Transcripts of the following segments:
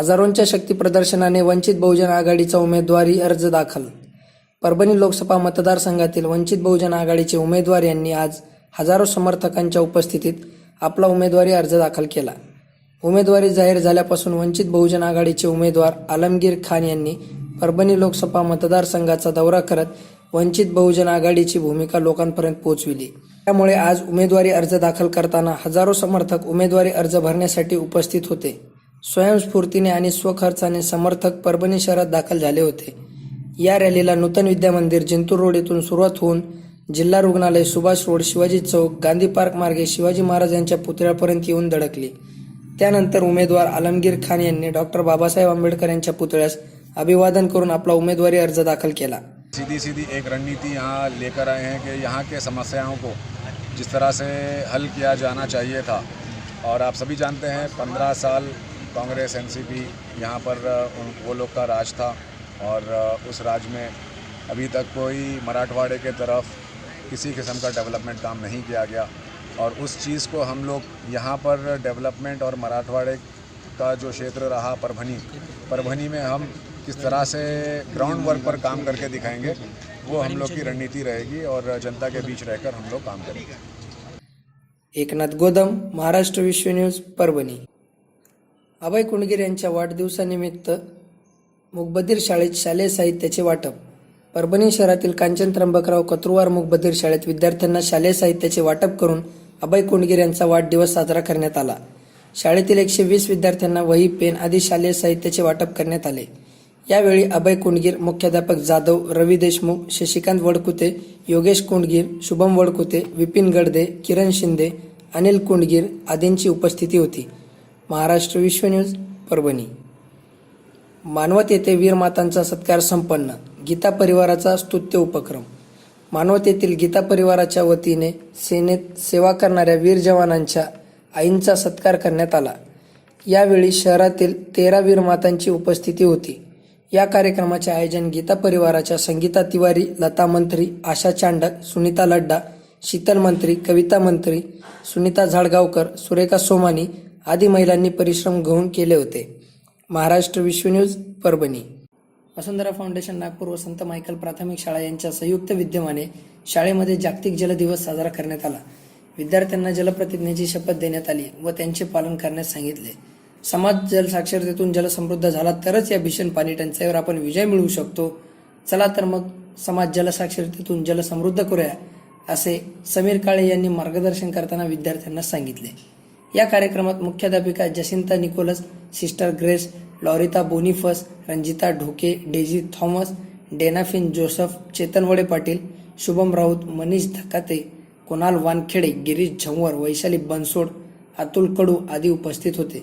हजारोंच्या शक्ती प्रदर्शनाने वंचित बहुजन आघाडीचा उमेदवारी अर्ज दाखल. परभणी लोकसभा मतदारसंघातील वंचित बहुजन आघाडीचे उमेदवार यांनी आज हजारो समर्थकांच्या उपस्थितीत आपला उमेदवारी अर्ज दाखल केला. उमेदवारी जाहीर झाल्यापासून वंचित बहुजन आघाडीचे उमेदवार आलमगीर खान यांनी परभणी लोकसभा मतदारसंघाचा दौरा करत वंचित बहुजन आघाडीची भूमिका लोकांपर्यंत पोहोचविली. त्यामुळे आज उमेदवारी अर्ज दाखल करताना हजारो समर्थक उमेदवारी अर्ज भरण्यासाठी उपस्थित होते. स्वयंस्फूर्तीने आणि स्वखर्चाने समर्थक परभणी शहरात दाखल झाले होते. या रॅलीला नूतन विद्या मंदिर जिंतूर रोड येथून सुरुवात होऊन जिल्हा रुग्णालय सुभाष रोड शिवाजी चौक गांधी पार्क मार्गे शिवाजी महाराज यांच्या पुतळ्यापर्यंत येऊन धडकली. त्यानंतर उमेदवार आलमगीर खान यांनी डॉक्टर बाबासाहेब आंबेडकर यांच्या पुतळ्यास अभिवादन करून आपला उमेदवारी अर्ज दाखल केला. सीधी सीधी एक रणनीति यहाँ लेकर आए हैं कि यहाँ के समस्याओं को जिस तरह से हल किया जाना चाहिए था। और आप सभी जानते हैं पंद्रह साल कांग्रेस, एनसीपी, यहाँ पर उन, वो लोग का राज था और उस राज में अभी तक कोई मराठवाड़े के तरफ़ किसी किस्म का डेवलपमेंट काम नहीं किया गया और उस चीज़ को हम लोग यहाँ पर डेवलपमेंट और मराठवाड़े का जो क्षेत्र रहा, परभनी परभनी में हम किस तरह से ग्राउंड वर्क पर काम करके दिखाएँगे, वो हम लोग की रणनीति रहेगी और जनता के बीच रहकर हम लोग काम करेंगे। एक एकनाथ गोदम, महाराष्ट्र विश्व न्यूज़ परभणी अभय कुणगीर यांच्या वाढदिवसानिमित्त मुकबधीर शाळेत शालेय साहित्याचे वाटप. परभणी शहरातील कांचन त्र्यंबकराव कत्रुवार मुकबधीर शाळेत विद्यार्थ्यांना शालेय साहित्याचे वाटप करून अभय कुणगीर यांचा वाढदिवस साजरा करण्यात आला. शाळेतील एकशे वीस विद्यार्थ्यांना वही पेन आदी शालेय साहित्याचे वाटप करण्यात आले. यावेळी अभय कुंडगीर मुख्याध्यापक जाधव रवी देशमुख शशिकांत वडकुते योगेश कुंडगीर शुभम वडकुते विपिन गडदे किरण शिंदे अनिल कुंडगीर आदींची उपस्थिती होती. महाराष्ट्र विश्व न्यूज परभणी. मानवत येथे वीरमातांचा सत्कार संपन्न. गीता परिवाराचा स्तुत्य उपक्रम. मानवत येथील गीता परिवाराच्या वतीने सेनेत सेवा करणाऱ्या वीर जवानांच्या आईंचा सत्कार करण्यात आला. यावेळी शहरातील तेरा वीरमातांची उपस्थिती होती. या कार्यक्रमाचे आयोजन गीता परिवाराच्या संगीता तिवारी लता मंत्री आशा चांडक सुनीता लड्डा शीतल मंत्री कविता मंत्री सुनीता झाडगावकर सुरेखा सोमानी आदी महिलांनी परिश्रम घेऊन केले होते. महाराष्ट्र विश्व न्यूज परभणी. वसुंधरा फाउंडेशन नागपूर व संत मायकल प्राथमिक शाळा यांच्या संयुक्त विद्यमाने शाळेमध्ये जागतिक जल दिवस साजरा करण्यात आला. विद्यार्थ्यांना जलप्रतिज्ञेची शपथ देण्यात आली व त्यांचे पालन करण्यास सांगितले. समाज जल साक्षरतेतून जलसमृद्ध झाला तरच या भीषण पाणी टंचाईवर आपण विजय मिळवू शकतो. चला तर मग समाज जलसाक्षरतेतून जलसमृद्ध करूया असे समीर काळे यांनी मार्गदर्शन करताना विद्यार्थ्यांना सांगितले. या कार्यक्रमात मुख्याध्यापिका Jacinta Nicholas sister Grace Lorita Boniface Ranjita Dhoke Daisy Thomas डेनाफिन Joseph Chetanwade Patil Shubham Raut Manish Dhakate Kunal Wankhede Girish Zanwar Vaishali Bansod Atul Kadu आदी उपस्थित होते.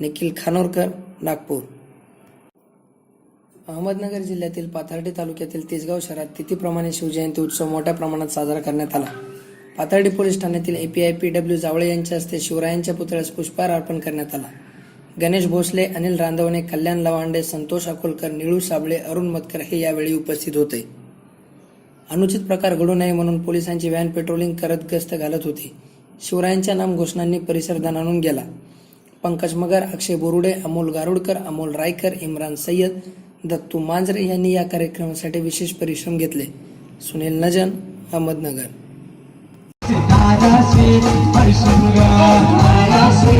निखिल खानोरकर नागपूर. अहमदनगर जिल्ह्यातील पाथर्डी तालुक्यातील तिसगाव शहरात तिथीप्रमाणे शिवजयंती उत्सव मोठ्या प्रमाणात साजरा करण्यात आला. पाथर्डी पोलीस ठाण्यातील एपीआय पी डब्ल्यू जावळे यांच्या हस्ते शिवरायांच्या पुतळ्यास पुष्पहार अर्पण करण्यात आला. गणेश भोसले अनिल रांधवणे कल्याण लवांडे संतोष अकोलकर निळू साबळे अरुण मतकर हे यावेळी उपस्थित होते. अनुचित प्रकार घडू नये म्हणून पोलिसांची व्हॅन पेट्रोलिंग करत गस्त घालत होती. शिवरायांच्या नाम घोषणांनी परिसर दणाणून गेला. पंकज मगर अक्षय बोरुडे अमोल गारुडकर अमोल रायकर इम्रान सय्यद दत्तू मांजरे यांनी या कार्यक्रमासाठी विशेष परिश्रम घेतले. सुनील नजन अहमदनगर. రాసి పరిశుభ్రుగా రాసి